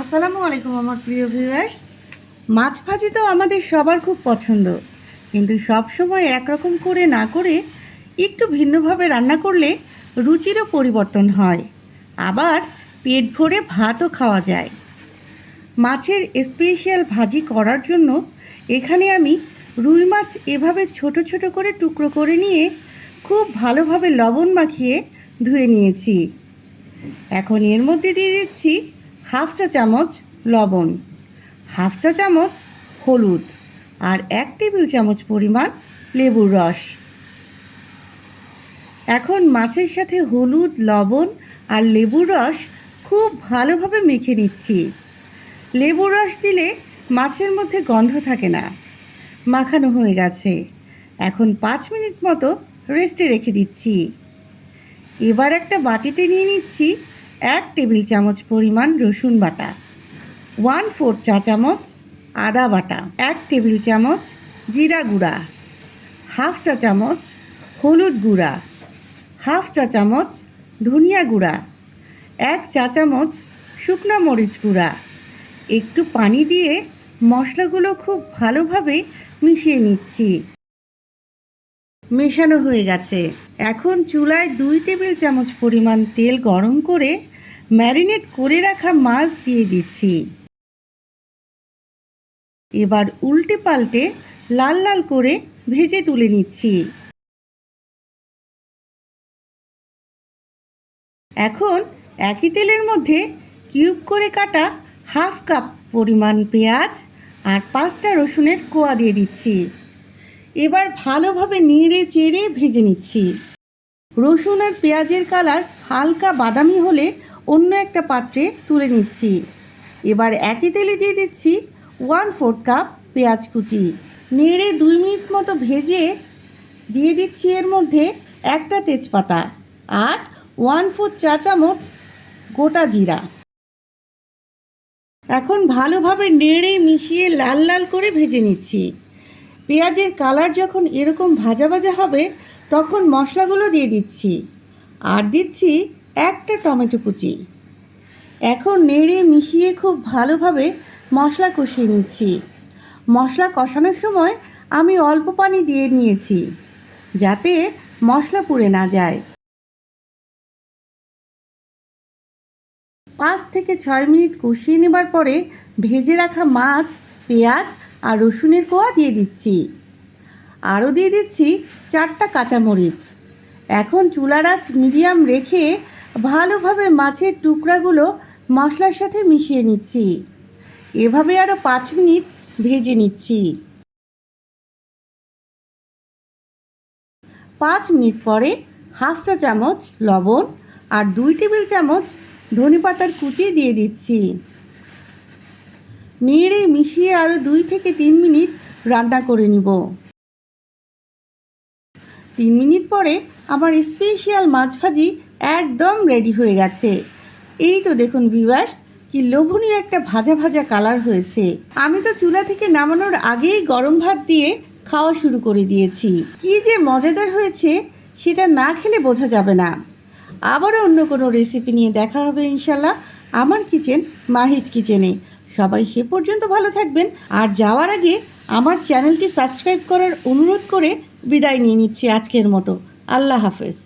আসসালামু আলাইকুম আমার প্রিয় ভিউয়ার্স মাছ ভাজি তো আমাদের সবার খুব পছন্দ। কিন্তু সব সময় একরকম করে না করে একটু ভিন্নভাবে রান্না করলে রুচিরও পরিবর্তন হয়। আবার পেট ভরে ভাতও খাওয়া যায়। মাছের স্পেশাল ভাজি করার জন্য এখানে আমি রুই মাছ এভাবে ছোট ছোট করে টুকরো করে নিয়ে খুব ভালোভাবে লবণ মাখিয়ে ধুয়ে নিয়েছি। এখন এর মধ্যে দিয়ে দিচ্ছি হাফ চা চামচ লবণ, হাফ চা চামচ হলুদ আর এক টেবিল চামচ পরিমাণ লেবুর রস। এখন মাছের সাথে হলুদ, লবণ আর লেবুর রস খুব ভালোভাবে মেখে নিচ্ছি। লেবুর রস দিলে মাছের মধ্যে গন্ধ থাকে না। মাখানো হয়ে গেছে। এখন পাঁচ মিনিট মতো রেস্টে রেখে দিচ্ছি। এবার একটা বাটিতে নিয়ে নিচ্ছি এক টেবিল চামচ পরিমাণ রসুন বাটা ওয়ান ফোর চা চামচ আদা বাটা, এক টেবিল চামচ জিরা গুঁড়া হাফ চা চামচ হলুদ গুঁড়া হাফ চা চামচ ধনিয়া গুঁড়া, এক চা চামচ শুকনো মরিচ গুঁড়া। একটু পানি দিয়ে মশলাগুলো খুব ভালোভাবে মিশিয়ে নিচ্ছি। মেশানো হয়ে গেছে। এখন চুলায় দুই টেবিল চামচ পরিমাণ তেল গরম করে ম্যারিনেট করে রাখা মাছ দিয়ে দিচ্ছি। এবার উল্টে পাল্টে লাল লাল করে ভেজে তুলে নিচ্ছি। এখন একই তেলের মধ্যে কিউব করে কাটা হাফ কাপ পরিমাণ পেঁয়াজ আর পাঁচটা রসুনের কোয়া দিয়ে দিচ্ছি। এবার ভালোভাবে নেড়ে চেড়ে ভেজে নিচ্ছি। রসুন আর পেঁয়াজের কালার হালকা বাদামি হলে অন্য একটা পাত্রে তুলে নিচ্ছি। এবার একই তেলে দিয়ে দিচ্ছি ওয়ান ফোর্থ কাপ পেঁয়াজ কুচি। নেড়ে দুই মিনিট মতো ভেজে দিয়ে দিচ্ছি এর মধ্যে একটা তেজপাতা আর ওয়ান ফোর্থ চা চামচ গোটা জিরা। এখন ভালোভাবে নেড়ে মিশিয়ে লাল লাল করে ভেজে নিচ্ছি। পেঁয়াজের কালার যখন এরকম ভাজা ভাজা হবে, তখন মশলাগুলো দিয়ে দিচ্ছি। আর দিচ্ছি একটা টমেটো কুচি। এখন নেড়ে মিশিয়ে খুব ভালোভাবে মশলা কষিয়ে নিচ্ছি। মশলা কষানোর সময় আমি অল্প পানি দিয়ে নিয়েছি, যাতে মশলা পুড়ে না যায়। পাঁচ থেকে ছয় মিনিট কষিয়ে নেবার পরে ভেজে রাখা মাছ, পেঁয়াজ আর রসুনের কোয়া দিয়ে দিচ্ছি। আরও দিয়ে দিচ্ছি চারটা কাঁচামরিচ। এখন চুলার আঁচ মিডিয়াম রেখে ভালোভাবে মাছের টুকরাগুলো মশলার সাথে মিশিয়ে নিচ্ছি। এভাবে আরও পাঁচ মিনিট ভেজে নিচ্ছি। পাঁচ মিনিট পরে হাফ চা চামচ লবণ আর দুই টেবিল চামচ ধনে পাতার কুচি দিয়ে দিচ্ছি। নেড়ে মিশিয়ে আরও দুই থেকে তিন মিনিট রান্না করে নিব। তিন মিনিট পরে আমার স্পেশাল মাছ ভাজি একদম রেডি হয়ে গেছে। এই তো দেখুন ভিউয়ার্স কি লোভনীয় একটা ভাজা ভাজা কালার হয়েছে। আমি তো চুলা থেকে নামানোর আগেই গরম ভাত দিয়ে খাওয়া শুরু করে দিয়েছি। কি যে মজাদার হয়েছে, সেটা না খেলে বোঝা যাবে না। আবারও অন্য কোনো রেসিপি নিয়ে দেখা হবে ইনশাল্লাহ আমার কিচেন মাহিজ কিচেনে সবাই সে পর্যন্ত ভালো থাকবেন। আর যাওয়ার আগে আমার চ্যানেলটি সাবস্ক্রাইব করার অনুরোধ করে বিদায় নিয়ে নিচ্ছি আজকের মতো। আল্লাহ হাফেজ।